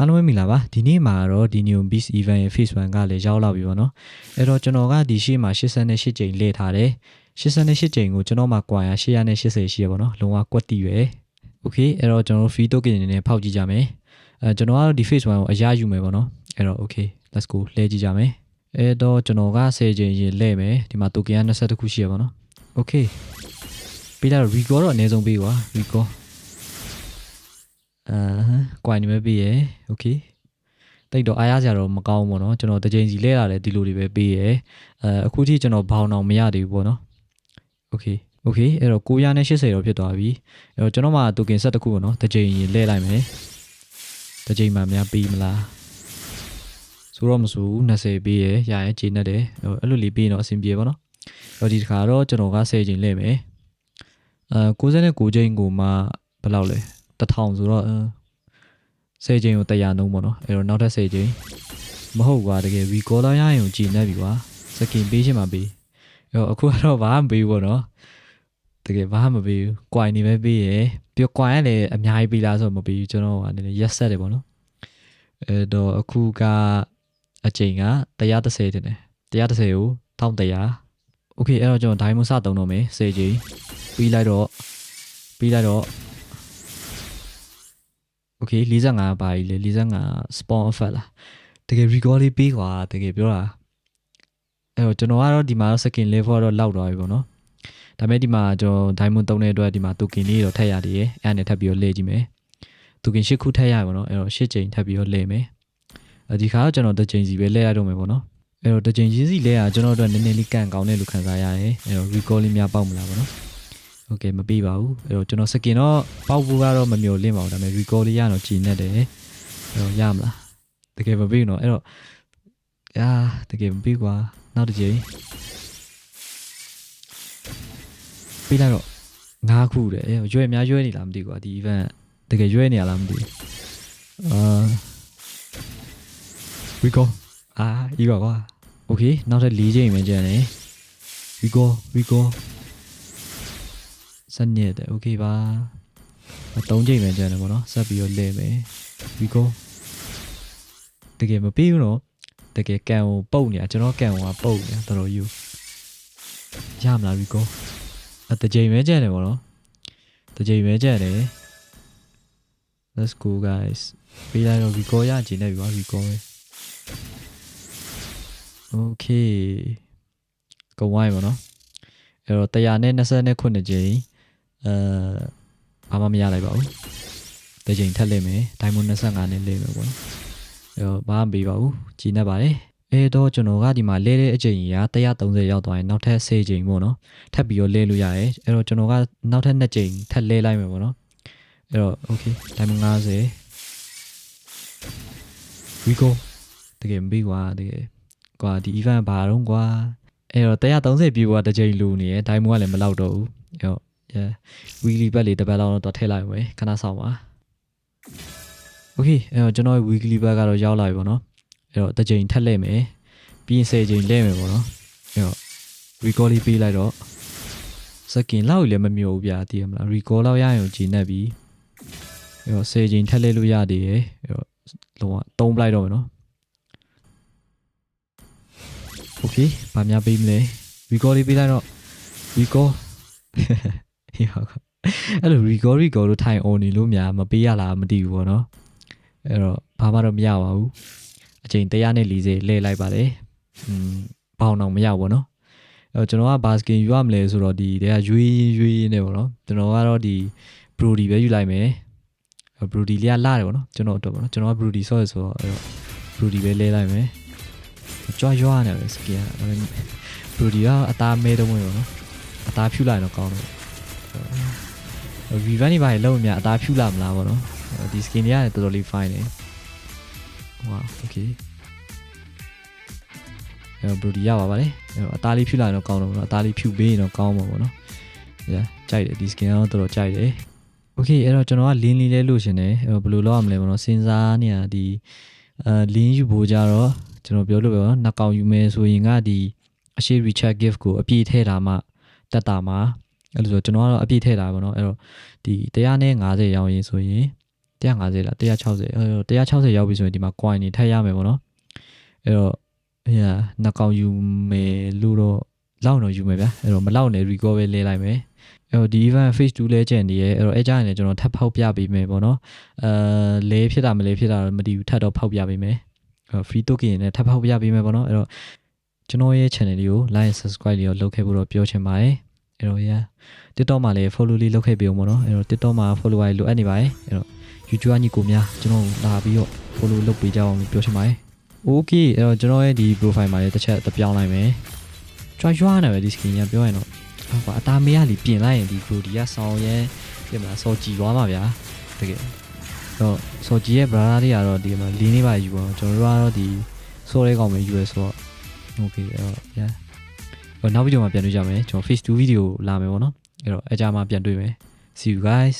အားလုံးပဲမင်္ဂလာပါဒီနေ့မှာတော့ဒီ new beast event ရဲ့ phase 1ကလည်းရောက်လာပြီပေါ့နော်အဲ့တော့ကျွန်တော်ကဒီရှေ့မှာ88ကြိမ်လေ့ထားတယ်88ကြိမ်ကိုကျွန်တော်မှာကွာရ880ရှိရပေါ့နော်လုံးဝကွက်တီပဲ okay အဲ့တော့ကျွန်တော်တို့ free token အနေနဲ့ဖောက်ကြည့်ကြမယ်အဲကျွန်တော်ကတော့ဒီ phase 1ကိုအရယူမယ်ပေါ့နော်အဲ့တော့ okay let's go လဲကြည့်ကြမယ်အဲ့တော့ကျွန်တော်က10ကြိမ်ရင်လဲမယ်ဒီမှာ token က20ခုရှိရပေါ့နော် okay ပြီးတော့ recall တော့အနည်းဆုံးပေးပါ recall အာကွိုင်နေမဲ့ပေးရယ် okay တိတ်တော့အားရစရာတော့မကောင်းဘူးပေါ့နော်ကျွန်တော်တစ်ချိန်စီလဲလာတယ်ဒီလိုတွေပဲပေးရယ်အဲအခုထိကျွန်တော်ဘောင်းအောင်မရသေးဘူးပေါ့နော် okay okay အဲ့တော့980တော့ဖြစ်သွားပြီအဲ့တော့ကျွန်တော်မှတိုကင်ဆက်တစ်ခုပေါ့နော်တစ်ချိန်ရင်လဲလိုက်မယ်တစ်ချိန်မှများပေးမလားဆိုတော့မဆိုဘူး20ပေးရယ်ရရင်ချိန်နဲ့တယ်အဲ့လိုလေးပေးရင်တော့အဆင်ပြေပါတော့အဲ့တော့ဒီတစ်ခါတော့ကျွန်တော်က10ချိန်လဲမယ်အဲ69ချိန်ကိုမှဘယ်လောက်လဲ 1000ဆိုတော့10ချိန်ကို100နှုန်းပေါ့နော်အဲ့တော့နောက်ထပ်10ချိန်မဟုတ်ကွာတကယ် recall ရရင်ကိုကြည်နေပြီကွာစကင်ပေးချင်မှာပေးအဲ့တော့အခုကတော့ဘာမှမပေးဘူးပေါ့နော်တကယ်ဘာမှမပေးဘူး။ quite နေပဲပေးရယ်ပြီးတော့ quite ကလည်းအများကြီးပေးလားဆိုတော့မပေးဘူးကျွန်တော်ကနည်းနည်းရက်ဆက်တယ်ပေါ့နော်အဲ့တော့အခုကအချိန်က130တင်တယ်130ကို1100 okay အဲ့တော့ကျွန်တော် diamond စတုံးတော့မယ်10ချိန်ပြီးလိုက်တော့ပြီးလိုက်တော့ okay 45ပါကြီးလေ45 spawn effect လားတကယ် recall လေးပေးကွာတကယ်ပြောတာအဲ့တော့ကျွန်တော်ကတော့ဒီမှာတော့ second level တော့လောက်သွားပြီပေါ့နော်ဒါပေမဲ့ဒီမှာကျွန်တော် diamond 3တဲ့အတွက်ဒီမှာ token လေးတော့ထပ်ရသေးတယ်အဲ့ဒါနဲ့ထပ်ပြီးတော့လဲကြည့်မယ် token 10ခုထပ်ရပါတော့အဲ့တော့10ချိန်ထပ်ပြီးတော့လဲမယ်အဲဒီခါတော့ကျွန်တော်တစ်ချိန်စီပဲလဲရတော့မယ်ပေါ့နော်အဲ့တော့တစ်ချိန်ချင်းစီလဲရကျွန်တော်တို့နည်းနည်းလေးကန်ကောင်းတယ်လို့ခံစားရတယ်အဲ့တော့ recall လေးများပေါက်မလားပေါ့နော် โอเคမပေးပါဘူးအဲ့တော့ကျွန်တော် skin တော့ပေါက်ဖို့ကတော့မမျှော်လင့်ပါဘူးဒါပေမဲ့ recall လေးရတော့ကြည်နေတယ်အဲ့တော့ရမလားတကယ်မပေးဘူးနော်အဲ့တော့အာတကယ်မပေးကွာနောက်တစ်ချိန်ပေးလိုက်တော့ငါးခုတဲ့အဲ့တော့ရွယ်အများရွယ်နေလားမသိဘူးကွာဒီ event တကယ်ရွယ်နေရလားမသိဘူးအာ recall အာဤပါကွာ okay နောက်ထပ်၄ချိန်ပဲကျန်တယ် recall recall စနစ်တယ် okay ပါ၃ချိန်ပဲကျန်တယ်ပေါ့နော်ဆက်ပြီးတော့လဲမယ် recall တကယ်မပြီးဘူးနော်တကယ်ကန်ကိုပုတ်နေတာကျွန်တော်ကန်ကိုကပုတ်နေတာတော်တော်ယူရမလား recall အတကြိမ်ပဲကျန်တယ်ပေါ့နော်တကြိမ်ပဲကျန်တယ် let's go guys ပေးလိုက်တော့ recall ရကြည့်နေပြီပါ recall ပဲ okay ကုန်ဝိုင်းပါနော်အဲ့တော့129ကြိမ် အဲဘာမှမရလိုက်ပါဘူးတစ်ကြိမ်ထပ်လိုက်မယ် diamond 25နဲ့လဲမယ်ပေါ့နော်အဲ့တော့ဘာမှမပေးပါဘူးကြည်နေပါတယ်အဲတော့ကျွန်တော်ကဒီမှာလဲတဲ့အချိန်ကြီးက130ရောက်သွားရင်နောက်ထပ်10ချိန်ပေါ့နော်ထပ်ပြီးတော့လဲလို့ရတယ်အဲ့တော့ကျွန်တော်ကနောက်ထပ်2ချိန်ထပ်လဲလိုက်မယ်ပေါ့နော်အဲ့တော့ okay diamond 50 we go တကယ်မပြီးကွာတကယ်ကွာဒီ event ဘာတော့ကွာအဲ့တော့130ပြေဖို့ကတစ်ချိန်လူနေရယ်ဒိုင်မိုကလည်းမလောက်တော့ဘူးအဲ့တော့ yeah weekly bet လေးတစ်ပတ်လောက်တော့ထည့်လိုက်မယ်ခဏဆောင်ပါ okay အဲ့တော့ကျွန်တော် weekly bet ကတော့ရောက်လာပြီပေါ့နော်အဲ့တော့တစ်ချိန်ထက်လဲမယ်ပြီးရင်10ချိန်လဲမယ်ပေါ့နော်အဲ့တော့ recall လေးပေးလိုက်တော့စကင်လောက်လည်းမမျိုးဘူးဗျာတည်ရမလား recall လောက်ရရင်ကိုဂျင်းနေပြီအဲ့တော့10ချိန်ထက်လဲလို့ရသေးတယ်အဲ့တော့လုံးဝတုံးပလိုက်တော့မယ်နော် okay ဘာများပေးမလဲ recall လေးပေးလိုက်တော့ recall ဟေးဟာအဲ့လို recall recall လို့ထိုင် on နေလို့များမပေးရလားမသိဘူးပေါ့နော်အဲ့တော့ဘာမှတော့မရပါဘူးအချိန်140လဲလိုက်ပါတယ်อืมဘောင်းတော့မရဘူးပေါ့နော်အဲ့တော့ကျွန်တော်ကဘာစကင်ယူရမလဲဆိုတော့ဒီတည်းကရွေးရွေးနေပေါ့နော်ကျွန်တော်ကတော့ဒီ brody ပဲယူလိုက်မယ် brody လေးကလာတယ်ပေါ့နော်ကျွန်တော်တော့ပေါ့နော်ကျွန်တော်က brody ဆော့ရဆိုတော့အဲ့တော့ brody ပဲလဲလိုက်မယ်ကြွားရွာနေတယ်စကင်ကဘရူဒီကအသားမဲတော့မလို့နော်အသားဖြူလိုက်တော့ကောင်းတယ် revan နေပါလေလုံးအများအသားဖြူလာမလားပေါ့နော်ဒီ skin တွေကလည်းတော်တော်လေး fine တယ် wow okay အဲဘရူဒီရပါပါလေအဲအသားလေးဖြူလာရင်တော့ကောင်းတော့ပေါ့နော်အသားလေးဖြူပေးရင်တော့ကောင်းမှာပေါ့နော်ညကြိုက်တယ်ဒီ skin ကတော့တော်တော်ကြိုက်တယ် okay အဲ့တော့ကျွန်တော်က link လေးလဲလို့ရှင်တယ်အဲဘယ်လိုလုပ်ရမလဲပေါ့နော်စဉ်းစားနေရဒီအဲ link ယူဖို့ကြတော့ကျွန်တော်ပြောလို့ပဲပေါ့နော်နှစ်ကောင်ယူမယ်ဆိုရင်ကဒီအရှိ recharge gift ကိုအပြည့်ထည့်တာမှတက်တာမှာ အဲ့လိုဆိုကျွန်တော်ကတော့အပြည့်ထည့်တာပေါ့နော်အဲ့တော့ဒီ150ရောင်းရင်ဆိုရင်150လား160အဲ့တော့160ရောက်ပြီဆိုရင်ဒီမှာ coin တွေထည့်ရမယ်ပေါ့နော်အဲ့တော့အေးနှစ်ကောင်ယူမယ်လို့တော့လောက်တော့ယူမယ်ဗျာအဲ့တော့မလောက်နဲ့ record ပဲလဲလိုက်မယ်အဲ့တော့ဒီ event phase 2လဲကျန်နေရဲအဲ့တော့အဲ့ကြရင်လည်းကျွန်တော်ထပ်ဖောက်ပြပေးမယ်ပေါ့နော်အဲလဲဖြစ်တာမလဲဖြစ်တာတော့မတည်ဘူးထပ်တော့ဖောက်ပြပေးမယ်အဲ့တော့ free token နဲ့ထပ်ဖောက်ပြပေးမယ်ပေါ့နော်အဲ့တော့ကျွန်တော်ရဲ့ channel လေးကို like subscribe လေးကိုလုပ်ခဲ့ဖို့တော့ပြောချင်ပါတယ် အဲ့တော့ yeah TikTok မှာလည်း follow လေးလုပ်ခဲ့ပေးအောင်ပေါ့နော်အဲ့တော့ TikTok မှာ follower လိုအပ်နေပါတယ်အဲ့တော့ YouTube ညီကိုများကျွန်တော်လာပြီးတော့ follow လုပ်ပေးကြအောင်လို့ပြောချင်ပါတယ် Okay အဲ့တော့ကျွန်တော်ရဲ့ဒီ profile မှာလည်းတစ်ချက်တစ်ပြောင်းလိုက်မယ်ကြွားရွားနေပဲဒီ skin ကပြောရင်တော့ဟုတ်ပါအသားမေးကလीပြင်လိုက်ရင်ဒီ pro ဒီကဆောင်းရဲပြင်မလားစော်ကြည်သွားမှာဗျာတကယ်တော့စော်ကြည်ရဲ့ brother တွေကတော့ဒီမှာလင်းနေပါယူပါကျွန်တော်တို့ကတော့ဒီစော်ရဲကောင်ပဲယူရဲဆိုတော့ Okay အဲ့တော့ yeah ဟိုနောက်ဗီဒီယိုမှာပြန်တွေ့ကြမယ်ကျွန်တော် face to video လာမယ်ပေါ့နော်အဲ့တော့အကြမှာပြန်တွေ့မယ် see you guys